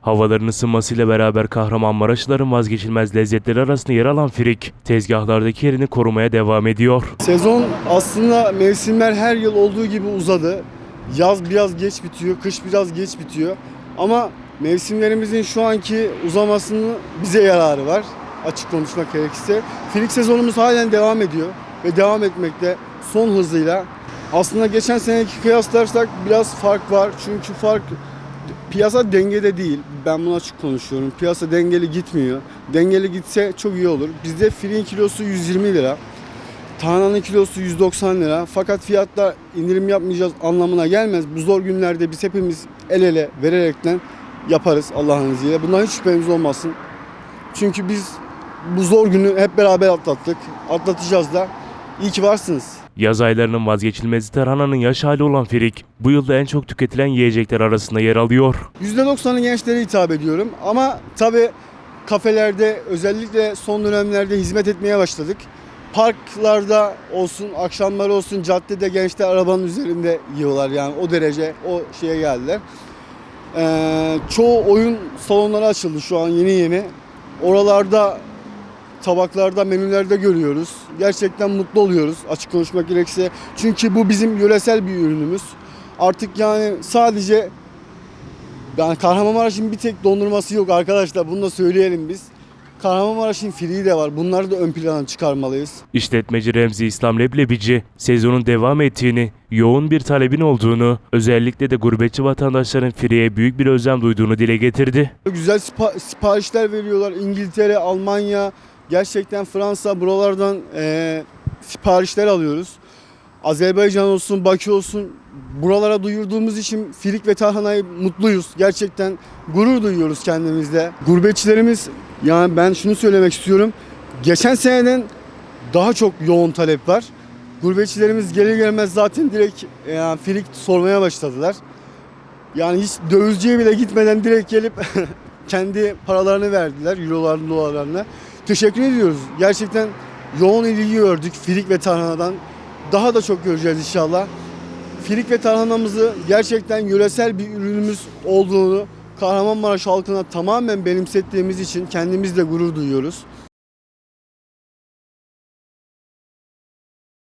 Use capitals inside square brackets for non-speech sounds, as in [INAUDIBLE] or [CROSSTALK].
Havaların ısınmasıyla beraber Kahramanmaraşlıların vazgeçilmez lezzetleri arasında yer alan firik, tezgahlardaki yerini korumaya devam ediyor. Sezon aslında mevsimler her yıl olduğu gibi uzadı. Yaz biraz geç bitiyor, kış biraz geç bitiyor. Ama mevsimlerimizin şu anki uzamasının bize yararı var. Açık konuşmak gerekirse. Filik sezonumuz halen devam ediyor ve devam etmekte son hızıyla. Aslında geçen seneki kıyaslarsak biraz fark var. Çünkü fark piyasa dengede değil. Ben bunu açık konuşuyorum. Piyasa dengeli gitmiyor. Dengeli gitse çok iyi olur. Bizde filin kilosu 120 lira. Tarhananın kilosu 190 lira. Fakat fiyatlar indirim yapmayacağız anlamına gelmez. Bu zor günlerde biz hepimiz el ele vererekten yaparız Allah'ın izniyle. Bundan hiç şüphemiz olmasın. Çünkü biz bu zor günü hep beraber atlattık. Atlatacağız da. İyi ki varsınız. Yaz aylarının vazgeçilmezi tarhananın yaş hali olan firik, bu yılda en çok tüketilen yiyecekler arasında yer alıyor. %90'ı gençlere hitap ediyorum. Ama tabii kafelerde özellikle son dönemlerde hizmet etmeye başladık. Parklarda olsun, akşamları olsun caddede gençler arabanın üzerinde yiyorlar yani o derece o şeye geldiler. Ee, çoğu oyun salonları açıldı şu an yeni yeni. Oralarda tabaklarda, menülerde görüyoruz. Gerçekten mutlu oluyoruz açık konuşmak gerekirse. Çünkü bu bizim yöresel bir ürünümüz. Artık yani sadece yani Kahramanmaraş'ın bir tek dondurması yok arkadaşlar. Bunu da söyleyelim biz. Kahramanmaraş'ın filiği de var. Bunları da ön plana çıkarmalıyız. İşletmeci Remzi İslam Leblebici, sezonun devam ettiğini, yoğun bir talebin olduğunu, özellikle de gurbetçi vatandaşların firiye büyük bir özlem duyduğunu dile getirdi. Güzel sipa- siparişler veriyorlar. İngiltere, Almanya, gerçekten Fransa buralardan eee, siparişler alıyoruz. Azerbaycan olsun, Bakü olsun buralara duyurduğumuz için filik ve tarhanayı mutluyuz. Gerçekten gurur duyuyoruz kendimizle. Gurbetçilerimiz yani ben şunu söylemek istiyorum. Geçen seneden daha çok yoğun talep var. Gurbetçilerimiz gelir gelmez zaten direkt yani filik sormaya başladılar. Yani hiç dövizciye bile gitmeden direkt gelip [LAUGHS] kendi paralarını verdiler. Eurolarını, dolarlarını. Teşekkür ediyoruz. Gerçekten yoğun ilgi gördük filik ve tarhanadan. Daha da çok göreceğiz inşallah. Filik ve tarhanamızı gerçekten yöresel bir ürünümüz olduğunu Kahramanmaraş halkına tamamen benimsettiğimiz için kendimizle gurur duyuyoruz.